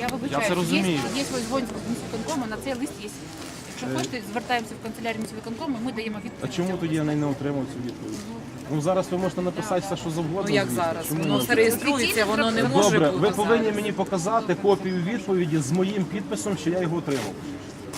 Я вибачаю, Я це розумію. Є, є ось дзвонить з міськвиконкому, на цей лист є. Якщо хочете, звертаємося в канцелярію міськвиконкому, і ми даємо відповідь. А чому тоді я не отримав цю відповідь? Ну зараз ви можете написати все, що завгодно. Ну як зараз? Чому Воно ні? все воно не може Добре, бути ви повинні зараз. мені показати копію відповіді з моїм підписом, що я його отримав.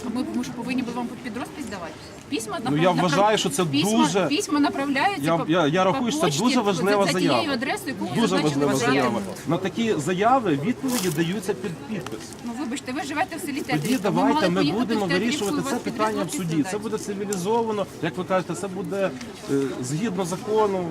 А ми, ми що повинні були вам під розпис давати? Письма Ну, я вважаю, що це письма, дуже- Письма направляються Я- я- я рахую, що це дуже важлива за, за заява. адресою, яку Дуже важлива заява. На такі заяви відповіді даються під підпис. Ну вибачте, ви живете в селі Тоді Театрівка. Давайте ми будемо вирішувати це питання в суді. Це буде цивілізовано, як ви кажете, це буде е, згідно закону.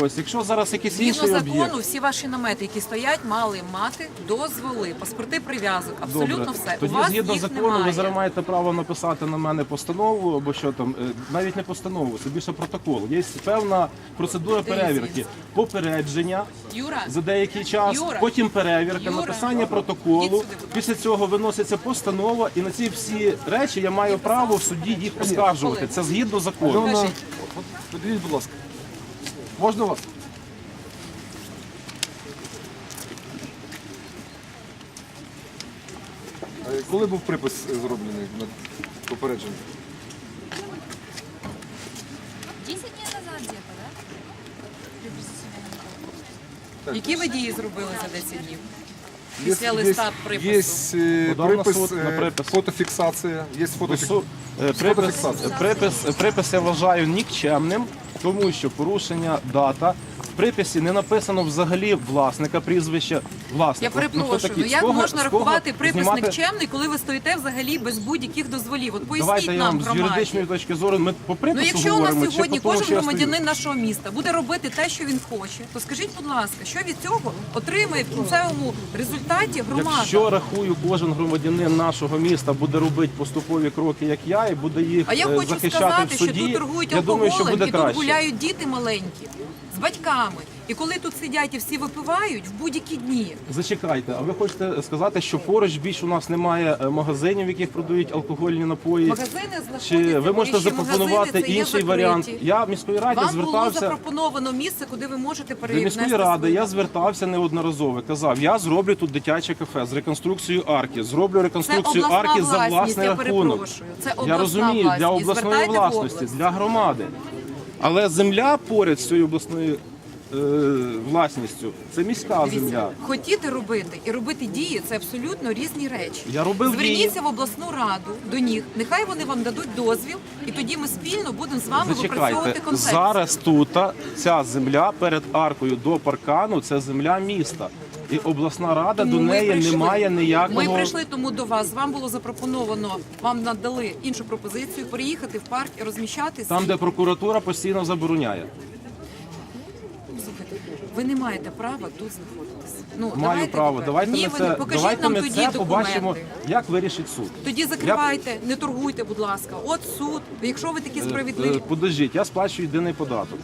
Ось, якщо зараз якийсь Згідно інший об'єкт. закону, всі ваші намети, які стоять, мали мати дозволи, паспорти прив'язок, абсолютно Добре. все. Тоді У вас згідно їх закону немає. ви зараз маєте право написати на мене постанову або що там, е, навіть не постанову, це більше протокол. Є певна процедура перевірки, попередження Юра, за деякий час, Юра. потім перевірка, Юра. написання Ідіть протоколу. будь ласка. Після цього виноситься постанова, і на ці всі речі я маю право в суді їх оскаржувати. Це згідно закону. Кажіть. От подивіть, будь ласка. Можна вас? Коли був припис зроблений на попередження? 10 дней назад где-то, да? Які ви дії зробили за 10 днів? Є, Після листа припису. Є е, Подав на припис, суд на е, припис. фотофіксація, є фотофіксація. е, Припис, Фотофіксація. припис, припис я вважаю нікчемним, тому що порушення дата. Приписі не написано взагалі власника прізвища власника. Я перепрошую, Ну, ну як кого- можна рахувати припис знімати- никчемний, коли ви стоїте взагалі без будь-яких дозволів? От поясніть Давайте я нам, вам з юридичної точки зору. Ми по Ну, припису якщо у нас сьогодні тому, кожен я громадянин нашого міста буде робити те, що він хоче, то скажіть, будь ласка, що від цього отримає в кінцевому результаті громада? Якщо рахую, кожен громадянин нашого міста буде робити поступові кроки, як я, і буде їх А я е, хочу захищати сказати, що тут торгують я алкоголем і тут гуляють діти маленькі з батьками. І коли тут сидять і всі випивають в будь-які дні. Зачекайте, а ви хочете сказати, що поруч більш у нас немає е, магазинів, в яких продають алкогольні напої? Магазини знаходяться, Чи ви можете запропонувати це є інший закриті. варіант? Я в міської раді Вам було звертався запропоновано місце, куди ви можете до міської ради. Я звертався неодноразово. Казав, я зроблю тут дитяче кафе з реконструкцією арки. Зроблю реконструкцію обласна арки за власність, власний я рахунок. перепрошую. Це я розумію для власність. обласної Звертайте в власності, для громади. Але земля поряд з цією обласною е, власністю це міська земля. Хотіти робити і робити дії це абсолютно різні речі. Я робив Зверніться дії. в обласну раду до них. Нехай вони вам дадуть дозвіл, і тоді ми спільно будемо з вами випрацьовувати Зачекайте, концепцію. зараз тут ця земля перед аркою до паркану це земля міста. І обласна рада до ми неї прийшли. не має ніякого. Ми прийшли тому до вас. Вам було запропоновано, вам надали іншу пропозицію переїхати в парк і розміщатися. Там, де прокуратура постійно забороняє. Слухайте, ви не маєте права тут знаходитися. Ну Маю давайте право. тепер. Давайте Ні, ми це покажіть давайте нам ми тоді це документи. побачимо, як вирішить суд. Тоді закривайте, не торгуйте, будь ласка. От суд. Якщо ви такі Е, справедливі, е, Подождіть, я сплачую єдиний податок.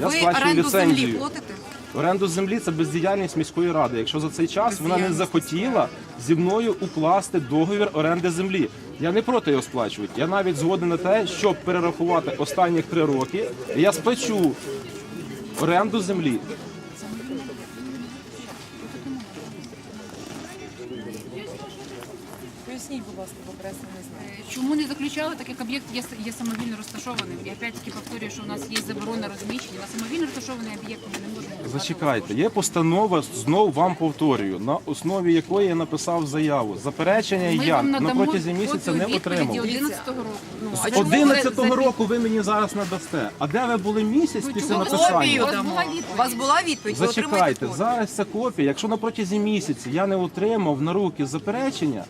Я ви сплачую оренду землі ліцензію. платите? Оренду землі це бездіяльність міської ради. Якщо за цей час вона не захотіла зі мною укласти договір оренди землі. Я не проти його сплачувати. Я навіть згоден на те, щоб перерахувати останніх три роки. і Я сплачу оренду землі. Поясніть, будь ласка, бо не знає. Чому не заключали, так як об'єкт є, є самовільно розташованим. І опять-таки повторюю, що у нас є заборона розміщення. На самовільно розташований об'єкт ми не можемо. Зачекайте, є постанова, знов вам повторюю, на основі якої я написав заяву. Заперечення Ми я вам на надамо протязі місяця копію не відповіді отримав. 11-го року. Ну, З а чому ви 11-го за- року ви мені зараз надасте. А де ви були місяць Ну, після чого ви написання? Копію У вас дамо. була відповідь. У вас була відповідь, ви отримаєте Зачекайте, копію. зараз ця копія. Якщо на протязі місяця я не отримав на руки заперечення,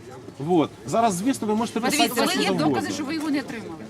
от зараз, звісно, ви можете писати Дивіться, все, але що є завгодно. докази, що ви його не отримали.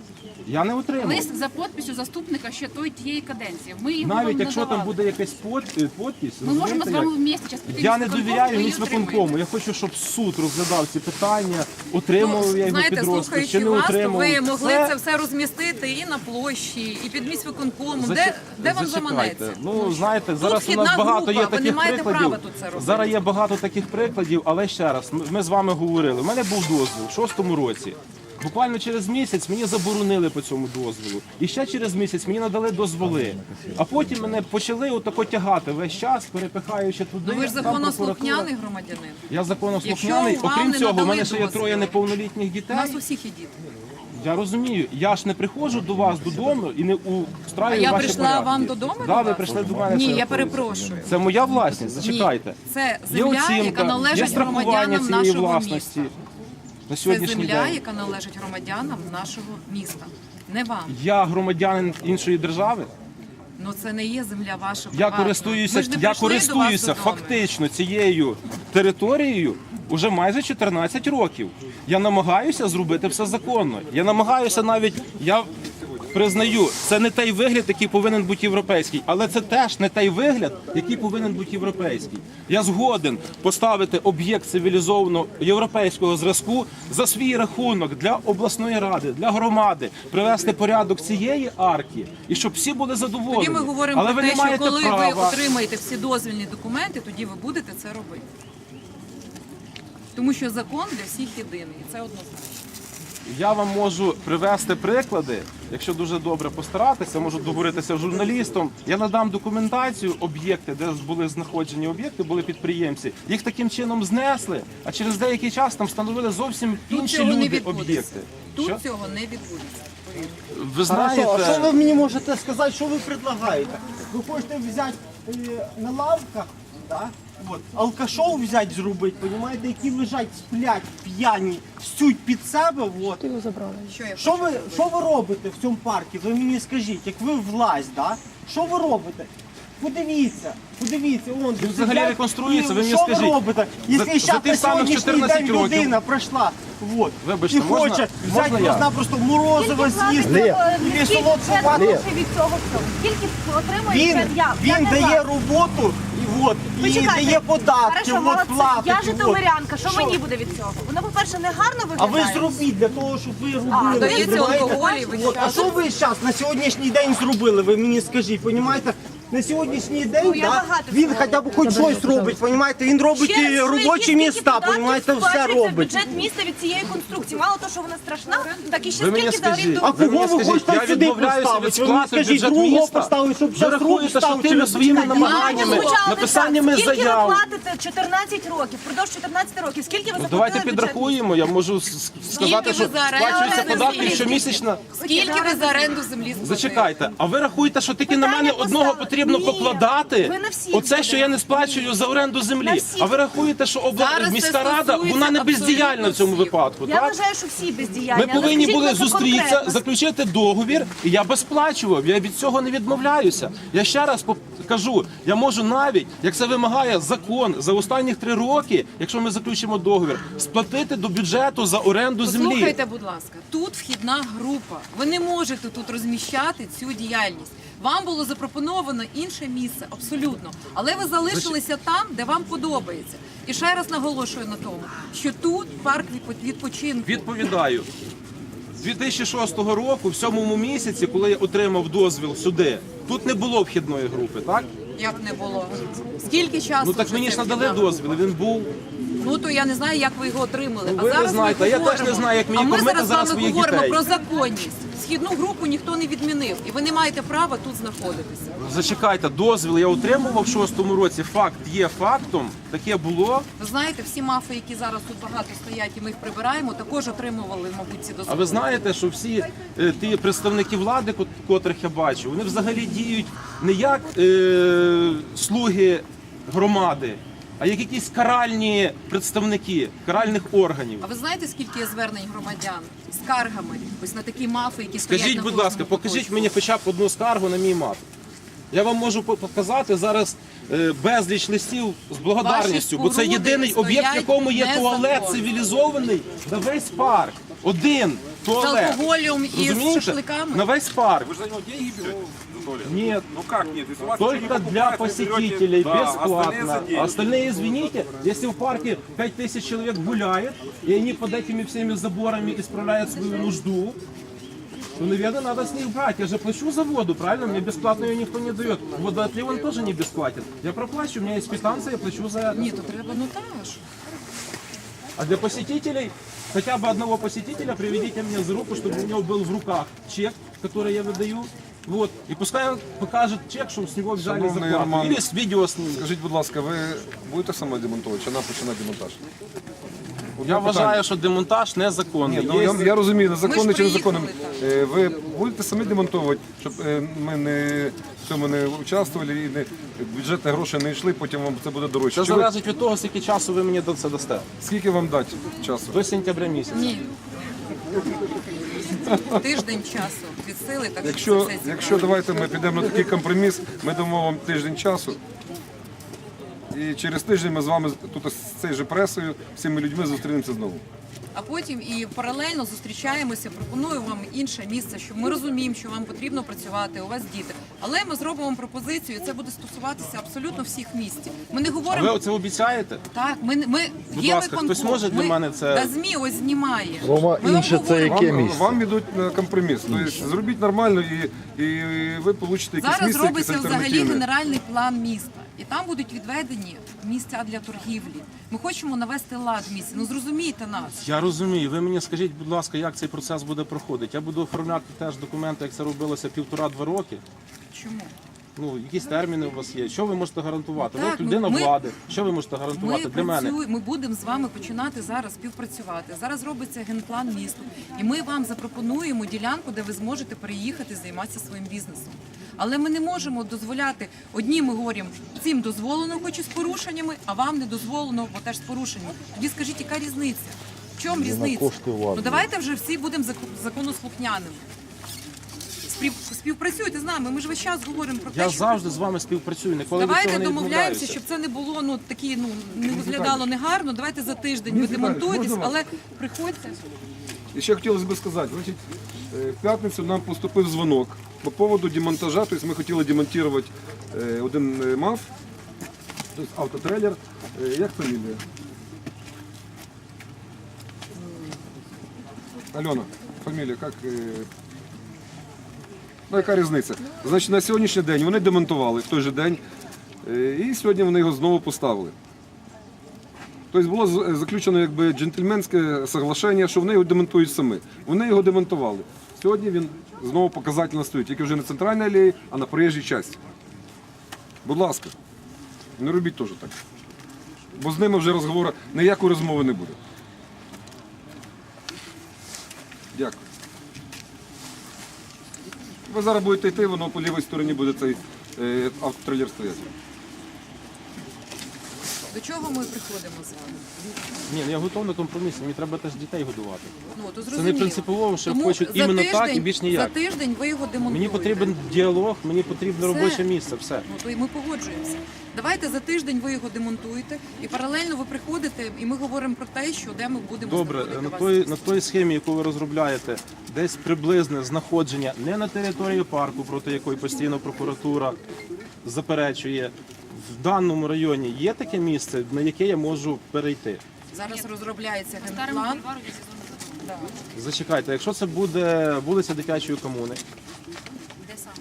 Я не отримав. Лист за підписю заступника ще той тієї каденції. Ми його Навіть вам якщо там надавали. буде якась под- е, подпись, Ми можемо з вами як? вместе зараз піти я не довіряю міськвиконкому. Я хочу, щоб суд розглядав ці питання, отримав Ну, я його знаєте, чи слухаючи не вас, то отримав. ви могли це все розмістити і на площі, і під міськвиконкомом. Зачек- Де, вам зачекайте. заманеться? Ну знаєте, зараз у вхідна нас багато група, є ви таких маєте прикладів. права тут це робити. Зараз є багато таких прикладів, але ще раз, ми- ми з вами говорили. У мене був дозвіл в шостому році. Буквально через місяць мені заборонили по цьому дозволу. І ще через місяць мені надали дозволи. А потім мене почали отако тягати весь час, перепихаючи туди. Ну ви ж там законослухняний прокуратура. громадянин. Я законослухняний. Якщо вам Окрім не цього, в мене ще є дозвіл. троє неповнолітніх У дітей. нас усіх є діти. Я розумію, я ж не приходжу до вас додому і не устраюю А я ваші прийшла порядки. вам додому Да, до ви вас? прийшли до мене. Ні, це- я перепрошую. Це моя власність, зачекайте. Ні, це Є земля, яка є належить страхування громадянам цієї нашого власності міста. На Це сьогоднішній земля, день. яка належить громадянам нашого міста. Не вам. Я громадянин іншої держави. Ну це не є земля ваша. Я приватна. користуюся, ж не я прийшли до вас користуюся додому. фактично цією територією уже майже 14 років. Я намагаюся зробити все законно. Я намагаюся навіть я. Признаю, це не той вигляд, який повинен бути європейський, але це теж не той вигляд, який повинен бути європейський. Я згоден поставити об'єкт цивілізованого європейського зразку за свій рахунок для обласної ради, для громади, привести порядок цієї арки і щоб всі були задоволені. Тоді ми говоримо але про те, що коли права. ви отримаєте всі дозвільні документи, тоді ви будете це робити. Тому що закон для всіх єдиний, і це однозначно. Я вам можу привести приклади. Якщо дуже добре постаратися, можу договоритися з журналістом. Я надам документацію, об'єкти, де були знаходжені об'єкти, були підприємці. Їх таким чином знесли, а через деякий час там встановили зовсім Тут інші цього не люди відбудеться. об'єкти. Тут Що? цього не відбудеться. повірте. Ви знаєте, Хорошо, а що ви мені можете сказати, що ви предлагаєте? Ви хочете взяти е, на лавках, да? От, алкашов взяти зробити, понімаєте, які лежать, сплять, п'яні, всють під себе. От. Що я Що ви, що ви робите в цьому парку? Ви мені скажіть, як ви власть, да? що ви робите? Подивіться, подивіться, он Він взагалі сидять, реконструюється, і ви мені що скажіть. ви робите? Якщо за зараз тих на самих сьогоднішній 14 день років- людина прийшла, от, Вибачте, і можна- хоче можна взяти я? просто-напросто морозиво з'їсти, і солодку вату. від цього всього. Скільки отримує Він, він дає роботу от, і дає податки, Хорошо, от, молодці. платить. Я же житомирянка, що, мені буде від цього? Воно, по-перше, не гарно А ви зробіть для того, щоб ви робили. дається розумієте? алкоголь і ви От, А що ви зараз на сьогоднішній день зробили? Ви мені скажіть, понімаєте? На сьогоднішній день Ну, я да, багато він хоча б хоч щось робить, понімаєте? Він робить і робочі міста, понімаєте, все робить. бюджет міста від цієї конструкції. Мало того, що вона страшна, так і ще Ви мені скільки взагалі скажіть, до А Ви мені кого ви скажіть, хочете сюди відмовляюся від поставити? Ви мені сплати скажіть, бюджет другого міста. поставити, щоб Ви зараз рахуєте, що тими своїми намаганнями, звучало написаннями так. Скільки заяв. ви платите 14 років? Впродовж 14 років. Скільки ви Ну, заплатили давайте бюджет підрахуємо. Я можу с- с- сказати, ви що за оренду сплачуються податки щомісячно. Скільки ви за оренду землі сплатили? Зачекайте, а ви рахуєте, що тільки на мене одного поставили. Потрібно Ні, покладати? ви на всіх Оце, що я не сплачую за оренду землі. всіх. А ви рахуєте, що обла... Зараз це міська рада стосується вона не бездіяльна в цьому випадку. Я так? вважаю, що всі бездіяльні. Ми але повинні скажіть, були будь ласка, зустрітися, конкретно. заключити договір, і я би сплачував. Я від цього не відмовляюся. Я ще раз поп- кажу, я можу навіть, як це вимагає закон, за останні три роки, якщо ми заключимо договір, сплатити до бюджету за оренду землі. Послухайте, будь ласка, тут вхідна група. Ви не можете тут розміщати цю діяльність. Вам було запропоновано інше місце, абсолютно. Але ви залишилися там, де вам подобається. І ще раз наголошую на тому, що тут парк відпочинку. Відповідаю. З 2006 року, в сьомому місяці, коли я отримав дозвіл сюди, тут не було вхідної групи, так? Як не було. Скільки часу? Ну так вже мені це ж надали вхідна дозвіл. Він був. Ну то я не знаю, як ви його отримали. Ну, а ви не зараз знаєте, ми а я теж говоримо. не знаю, як мені А ми кормити зараз з зараз вами своїх говоримо дітей. про законність. Східну групу ніхто не відмінив, і ви не маєте права тут знаходитися. Зачекайте, дозвіл я отримував в шостому році. Факт є фактом. Таке було. Ви знаєте, всі мафи, які зараз тут багато стоять, і ми їх прибираємо, також отримували, мабуть, ці А ви знаєте, що всі е, ті представники влади, кот- котрих я бачу, вони взагалі діють не як е, слуги громади, а як якісь каральні представники каральних органів. А ви знаєте, скільки є звернень громадян з скаргами ось на такі мафи, які стоять Скажіть, на будь ласка, покажіть куточку? мені хоча б одну скаргу на мій мат. Я вам можу показати зараз е, безліч листів з благодарністю, бо це споруди єдиний об'єкт, в стоять якому є туалет цивілізований на весь парк. Один з туалет. алкоголем і з Розумієте? шашликами. На весь парк. Вы же за него деньги? Туалет? Нет. Ну как нет? Если у вас Только для вы берете- посетителей, Да, остальные бесплатно. остальные, извините, если в парке 5000 человек гуляет, и они под этими всеми заборами исправляют свою нужду, то, наверное, надо с них брать. Я же плачу за воду, правильно? Мне бесплатно ее никто не дает. Водоотлив он тоже не бесплатен. Я проплачу, у меня есть квитанция, я плачу за это. Ні, то треба ну. А для посетителей, хотя бы одного посетителя приведите мне за руку, чтобы у него был в руках чек, который я выдаю. Вот. И пускай он покажет чек, что с него взяли Шановний зарплату. Роман, Или с видео с ним. Скажіть, будь ласка, ви будете саме демонтувати чи нам починати демонтаж? Я питання. вважаю, що демонтаж незаконний. Ні, ну, я, я розумію, незаконний чи приїхали, незаконний. Е, Ви будете самі демонтувати, щоб е, ми не в цьому не участвували і не бюджетні гроші не йшли, потім вам це буде дорожче. Це Чи ви- залежить від того, скільки часу ви мені до це дасте. скільки вам дати часу? До сентября місяця. Тиждень часу від сили, так Якщо, якщо давайте ми підемо на такий компроміс, ми дамо вам тиждень часу. І через тиждень ми з вами тут з цією же пресою, всіми людьми зустрінемося знову. А потім і паралельно зустрічаємося, пропоную вам інше місце, що ми розуміємо, що вам потрібно працювати, у вас діти. Але ми зробимо вам пропозицію, і це буде стосуватися абсолютно всіх місць. Ми не А говоримо ви це обіцяєте? так. Ми ми Будь є ласка, виконком. хтось може для ми, мене це- Та змі ось знімає. Рома, Ми вам інше це говоримо. яке Вам, місце? вам ідуть на компроміс. Тобто зробіть нормально і, і ви получите якісь Зараз місце, якісь робиться взагалі генеральний план міста, і там будуть відведені місця для торгівлі. Ми хочемо навести лад в місті. Ну зрозумійте нас. Я розумію. Ви мені скажіть, будь ласка, як цей процес буде проходити? Я буду оформляти теж документи, як це робилося півтора-два роки. Чому? Ну, якісь терміни у вас є. Що ви можете гарантувати? Так, ви людина ми- влади. Що ви можете Ми гарантувати для мене? працюємо, ми будемо з вами починати зараз співпрацювати. Зараз робиться генплан місту, і ми вам запропонуємо ділянку, де ви зможете переїхати займатися своїм бізнесом. Але ми не можемо дозволяти. Одні ми говоримо, цим дозволено, хоч і з порушеннями, а вам не дозволено, бо теж з порушеннями. Тоді скажіть, яка різниця? В чому різниця? Ну давайте вже всі будемо зак- законослухняними. Спів- Співпрацюйте з нами. Ми ж весь час говоримо про те, Я що завжди з вами співпрацюю. Ніколи від Давайте цього не домовляємося, щоб це не було ну такі, ну не виглядало негарно. Давайте за тиждень ви демонтуєтесь, але приходьте. І ще хотілося б сказати, значить, е, в п'ятницю нам поступив дзвонок по поводу демонтажа. Тобто ми хотіли демонтувати е, один е, МАФ, тобто автотрейлер. Е, Як фамілія? Альона, фамілія, як? е, Ну, яка різниця? Значить, на сьогоднішній день вони демонтували в той же день, е, і сьогодні вони його знову поставили. Тобто було заключено якби джентльменське соглашення, що вони його демонтують самі. Вони його демонтували. Сьогодні він знову показательно стоїть, тільки вже не центральній алеї, а на проїжджій часті. Будь ласка, не робіть теж так. Бо з ними вже розговору, ніякої розмови не буде. Дякую. Ви зараз будете йти, воно по лівій стороні буде цей е, автотрейлер стояти. До чого ми приходимо з вами? Ні, ну я готовий на компроміс. Мені треба теж дітей годувати. Ну то Це зрозуміло. не принципово, що Тому хочуть за іменно так і тиждень- більш ніяк. За тиждень ви його демонтуєте. Мені потрібен діалог, мені потрібне Все. робоче місце. Все. Ну то і ми погоджуємося. Давайте за тиждень ви його демонтуєте, і паралельно ви приходите, і ми говоримо про те, що де ми будемо Добре, знаходити на вас. той, на той схемі, яку ви розробляєте, десь приблизне знаходження не на території парку, проти якої постійно прокуратура заперечує. В даному районі є таке місце, на яке я можу перейти. Зараз розробляється генплан. Да. Зачекайте, якщо це буде вулиця дитячої комуни, Де саме?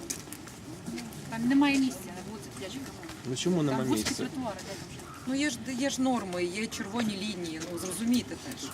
Там немає місця на вулиці Дитячої комуни. ну чому Там нема вузькі місця? тротуари, де там? Ну є ж є ж норми, є червоні лінії. Ну зрозумійте теж.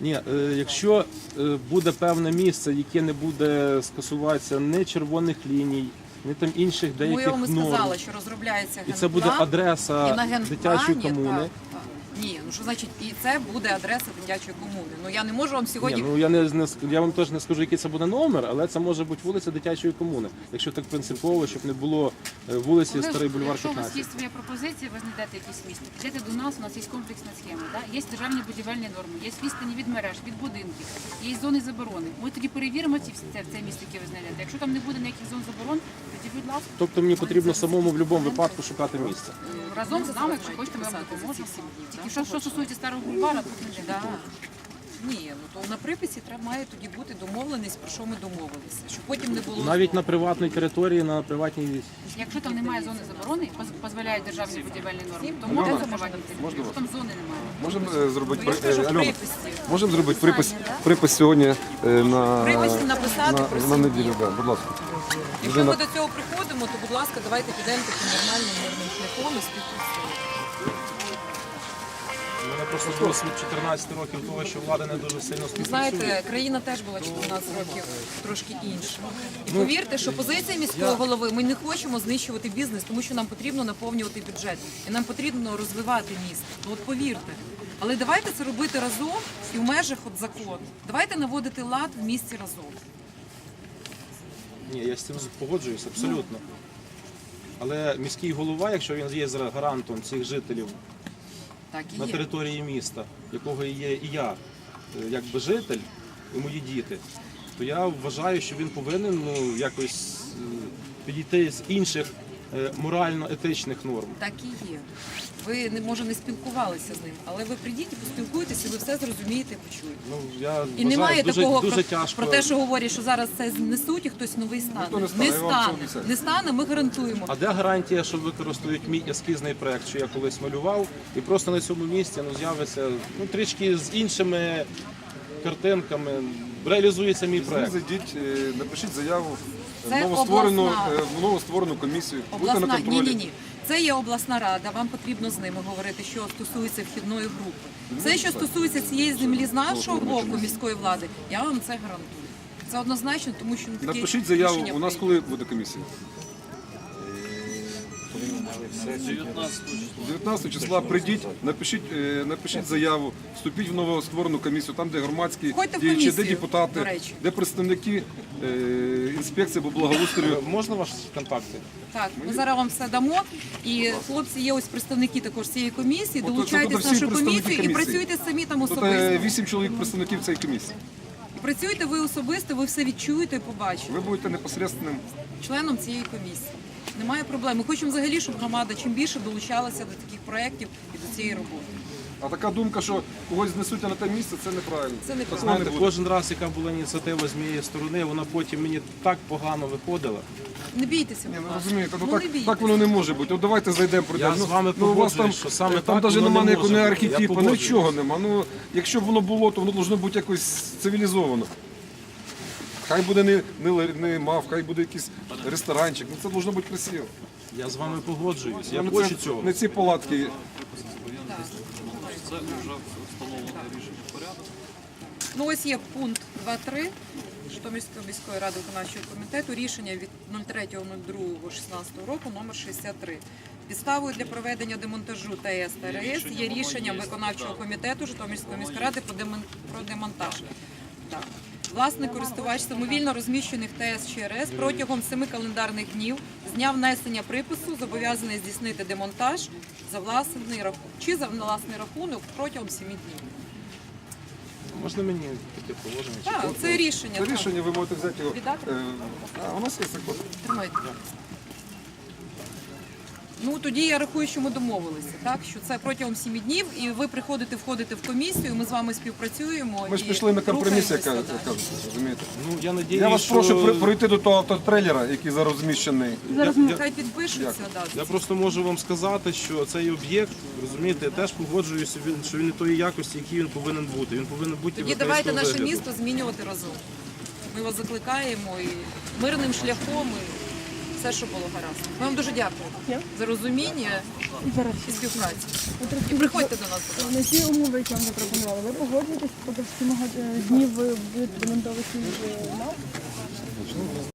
Ні, е, якщо е, буде певне місце, яке не буде скасуватися ні червоних ліній, ні там інших Ми деяких і норм, сказали, що розробляється і генплан. це буде і адреса на генплані, дитячої комуни. Так, так. Ні, що значить, і це буде адреса дитячої комуни. Ну я не можу вам сьогодні. Ні, ну я не, не я вам теж не скажу, який це буде номер, але це може бути вулиця дитячої комуни. Якщо так принципово, щоб не було е, вулиці Олег, Старий бульвар Якщо у вас є своя пропозиція, ви знайдете якісь місце. Підете до нас, у нас є комплексна схема. Да? Є державні будівельні норми, є відстані від мереж, від будинків, є зони заборони. Ми тоді перевіримо ці всі- це, це місце, яке ви знайдете. Якщо там не буде ніяких зон заборон, тоді, будь ласка, Тобто мені потрібно самому в будь-якому випадку шукати місце. разом з нами, якщо хочете, ми вам допоможемо. Тільки що, що стосується старого бульвара, тут не Да. Ні, ну то на приписі треба має тоді бути домовленість, про що ми домовилися, щоб потім не було Навіть на приватній території, на приватній Якщо там немає зони заборони, поз- дозволяють державні будівельні норми, то Можна? можна територію. Якщо там зони немає. Можемо е, зробити Ну, я ж при- кажу, е, Альона, приписі. можемо зробити припис, припис сьогодні е, на, приписі написати на, про на сім неділю. Да, будь ласка. Якщо ми до цього приходимо, то будь ласка, давайте підемо таким нормальним мирним шляхом і співпрацюємо. У мене просто досвід 14 років того, що влада не дуже сильно співпрацює. знаєте, країна теж була 14 років трошки інша. І повірте, що позиція міського голови ми не хочемо знищувати бізнес, тому що нам потрібно наповнювати бюджет і нам потрібно розвивати місто. Ну от повірте. Але давайте це робити разом і в межах от закону. Давайте наводити лад в місті разом. Ні, я з цим погоджуюсь абсолютно. Але міський голова, якщо він є гарантом цих жителів Так і на є. території міста, якого є і я, е, якби житель, і мої діти, то я вважаю, що він повинен ну, якось е, підійти з інших морально-етичних норм. Так і є. Ви не може не спілкувалися з ним, але ви прийдіть і поспілкуєтеся, і ви все зрозумієте, і почуєте. Ну, я І вважаю, немає дуже, такого дуже про, тяжко. про те, що говорять, що зараз це знесуть і хтось новий стане. Ніхто не стане, не я вам обіцяю. не стане, ми гарантуємо. А де гарантія, що використають мій ескізний проект, що я колись малював, і просто на цьому місці ну, з'явиться ну, трішки з іншими картинками, реалізується мій проект. зайдіть, е, напишіть заяву в Це новостворену, обласна. е, новостворену комісію. Обласна. на ні, ні, ні. Це є обласна рада. Вам потрібно з ними говорити, що стосується вхідної групи. Це, що стосується цієї землі з нашого боку міської влади, я вам це гарантую. Це однозначно, тому що таке Напишіть заяву. рішення У нас коли буде комісія? 19 числа прийдіть, напишіть, е, напишіть заяву, вступіть в новостворену комісію, там, де громадські Входьте в діячі, де комісію, депутати, речі. де представники е, інспекції по благоустрою. Можна ваші контакти? Так, ми зараз вам все дамо. І хлопці є ось представники також цієї комісії. Долучайтесь тут в всі нашу представники комісію і комісії. працюйте самі там Тут особисто. е, 8 чоловік представників цієї комісії. Працюйте ви особисто, ви все відчуєте і побачите. Ви будете непосередним. членом цієї комісії. Немає проблем. Ми хочемо взагалі, щоб громада чим більше долучалася до таких проєктів і до цієї роботи. А така думка, що когось знесуть на те місце, це неправильно. Це неправильно. Не Знаєте, кожен раз, яка була ініціатива з моєї сторони, вона потім мені так погано виходила. Не бійтеся, Ні, ну розумієте, ну Ну, так, бійтеся. так воно не може бути. От давайте зайдемо пройдемо. Я з Ну, вами ну, у вас там, погоджуюсь, що саме там так навіть воно немає не ніякого може не бути. Я архетипу, погоджуюсь. нічого нема. Ну, якщо б воно було, то воно повинно бути якось цивілізовано. Хай буде не, не, не мав, хай буде якийсь ресторанчик. Ну це повинно бути красиво. Я з вами погоджуюсь. Я Ну, хочу це, цього. Не ці палатки. Це вже встановлено рішення порядок. Ну ось є пункт 2.3 Житомирської міської ради виконавчого комітету рішення від 03.02.16 року номер 63. Підставою для проведення демонтажу ТС та РС є рішення виконавчого комітету Житомирської міської ради про демонтаж. Так. Власник користувач самовільно розміщених ТС чи РС протягом семи календарних днів з дня внесення припису зобов'язаний здійснити демонтаж за власний рахунок чи за власний рахунок протягом семи днів. Можна мені таке положення? Так, це рішення. Це рішення ви можете взяти його. Віддати? Е, А у нас є закон. Тримайте. Ну тоді я рахую, що ми домовилися, так що це протягом 7 днів, і ви приходите, входите в комісію. Ми з вами співпрацюємо. Ми ж пішли на компроміс, яка, розумієте. Ну, я надіюсь, Я вас що... прошу при- пройти до того автотрейлера, який зараз розміщений. Зараз Я- хай підпишуться. Да, Я просто можу вам сказати, що цей об'єкт, розумієте, я теж погоджуюся, він- що він не тої якості, який він повинен бути. Він повинен бути Тоді давайте наше вигляду. місто змінювати разом. Ми вас закликаємо і мирним шляхом, і все, що було гаразд. Ми вам дуже дякуємо за розуміння і співпрацю. І приходьте до нас, будь ласка. На ті умови, які вам запропонували, ви погоджуєтесь, поки всі 7 днів ви будете демонтувати нам?